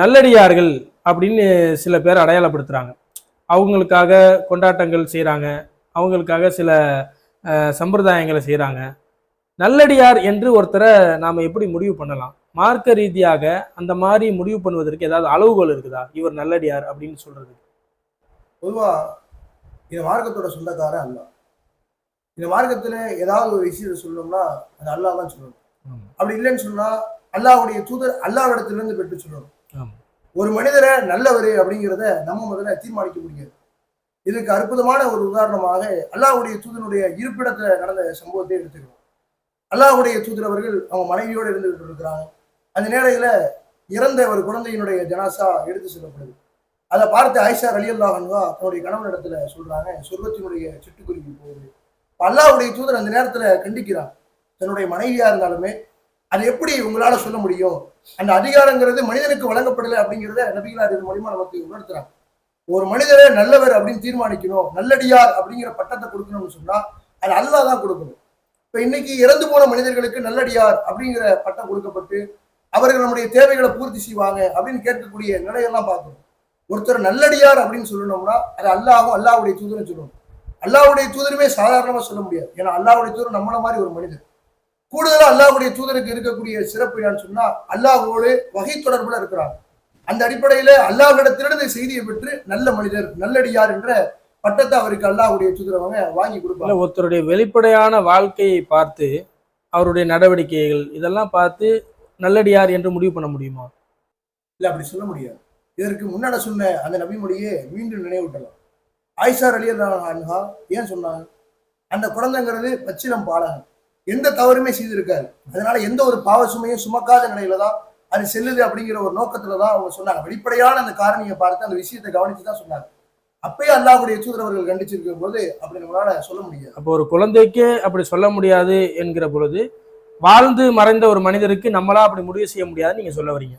நல்லடியார்கள் அப்படின்னு சில பேர் அடையாளப்படுத்துறாங்க. அவங்களுக்காக கொண்டாட்டங்கள் செய்கிறாங்க அவங்களுக்காக சில சம்பிரதாயங்களை செய்கிறாங்க நல்லடியார் என்று ஒருத்தரை நாம் எப்படி முடிவு பண்ணலாம்? மார்க்க ரீதியாக அந்த மாதிரி முடிவு பண்ணுவதற்கு ஏதாவது அளவுகோல் இருக்குதா? இவர் நல்லடியார் அப்படின்னு சொல்றது பொதுவா இந்த மார்க்கத்தோட சொந்தக்காரன் அல்ல. இந்த மார்க்கத்துல ஏதாவது ஒரு விஷயத்தை சொல்லணும்னா அது அல்லாஹ் தான் சொல்லணும். அப்படி இல்லைன்னு சொன்னா அல்லாஹ்வுடைய தூதர் அல்லாஹ்விடத்துல இருந்து பெற்று சொல்லணும். ஒரு மனிதரை நல்லவர் அப்படிங்கிறத நம்ம முதல்ல தீர்மானிக்க முடியாது. இதுக்கு அற்புதமான ஒரு உதாரணமாக அல்லாஹ்வுடைய தூதனுடைய இருப்பிடத்துல நடந்த சம்பவத்தை எடுத்துக்கிறோம் அல்லாஹ்வுடைய தூதர் அவர்கள் அவங்க மனைவியோடு இருந்துகிட்டு இருக்கிறாங்க அந்த நேரையில இறந்த ஒரு குழந்தையினுடைய ஜனாசா எடுத்து செல்லப்படுது. அதை பார்த்து ஆயிஷா அலி அல்லாஹன்வா தன்னுடைய கணவனிடத்துல சொல்றாங்க சொர்க்கத்தினுடைய சிட்டுக்குருவி போகுது. இப்ப அல்லாஹ்வுடைய தூதர் அந்த நேரத்துல கண்டிக்கிறார் தன்னுடைய மனைவியா இருந்தாலுமே அதை எப்படி உங்களால சொல்ல முடியும்? அந்த அதிகாரங்கிறது மனிதனுக்கு வழங்கப்படலை அப்படிங்கிறத நபிகளார் இது மூலியமா நமக்கு உணர்த்துறாங்க. ஒரு மனிதரை நல்லவர் அப்படின்னு தீர்மானிக்கணும் நல்லடியார் அப்படிங்கிற பட்டத்தை கொடுக்கணும்னு சொன்னா அது அல்லாஹ் தான் கொடுக்கணும். இப்ப இன்னைக்கு இறந்து போன மனிதர்களுக்கு நல்லடியார் அப்படிங்கிற பட்டம் கொடுக்கப்பட்டு அவர்கள் நம்முடைய தேவைகளை பூர்த்தி செய்வாங்க அப்படின்னு கேட்கக்கூடிய நிலையெல்லாம் பார்க்கணும். ஒருத்தர் நல்லடியார் அப்படின்னு சொல்லணும்னா அது அல்லாஹும் அல்லாவுடைய தூதரும் சொல்லணும். அல்லாஹ்வுடைய தூதருமே சாதாரணமா சொல்ல முடியாது. ஏன்னா அல்லாஹ்வுடைய தூதர் நம்மள மாதிரி ஒரு மனிதர். கூடுதலா அல்லாஹ்வுடைய தூதருக்கு இருக்கக்கூடிய சிறப்பு என்னன்னு சொன்னா அல்லாஹ்வோடு வகை தொடர்புல இருக்கிறாங்க அந்த அடிப்படையில அல்லாஹ்விடத்திலிருந்து செய்தியை பெற்று நல்ல மனிதர் நல்லடியார் என்ற பட்டத்தை அவருக்கு அல்லாஹ்வுடைய தூதர் அவங்க வாங்கி கொடுப்பாங்க. ஒருத்தருடைய வெளிப்படையான வாழ்க்கையை பார்த்து அவருடைய நடவடிக்கைகள் இதெல்லாம் பார்த்து நல்லடியார் என்று முடிவு பண்ண முடியுமா? இல்ல அப்படி சொல்ல முடியாது. இதற்கு முன்னாடி சொன்ன அந்த நபிமொழியே மீண்டும் நினைவூட்டலாம். ஆயிஷா அலி அன்ஹா ஏன் சொன்னாங்க? அந்த குழந்தைங்கிறது பச்சிலம் பாலகன். எந்த தவறுமே செய்திருக்காரு அதனால எந்த ஒரு பாவ சுமையும் சுமக்காத நிலையில தான் அது செல்லுது அப்படிங்கிற ஒரு நோக்கத்துல தான் அவங்க சொன்னாங்க. வெளிப்படையான அந்த காரணியை பார்த்து அந்த விஷயத்தை கவனிச்சு தான் சொன்னாங்க. அப்பயே அல்லாஹ்வுடைய தூதர் அவர்கள் கண்டிச்சிருக்கும் போது அப்படி நம்மளால சொல்ல முடியாது. அப்போ ஒரு குழந்தைக்கே அப்படி சொல்ல முடியாது என்கிற பொழுது வாழ்ந்து மறைந்த ஒரு மனிதருக்கு நம்மளா அப்படி முடிவு செய்ய முடியாதுன்னு நீங்க சொல்ல வரீங்க.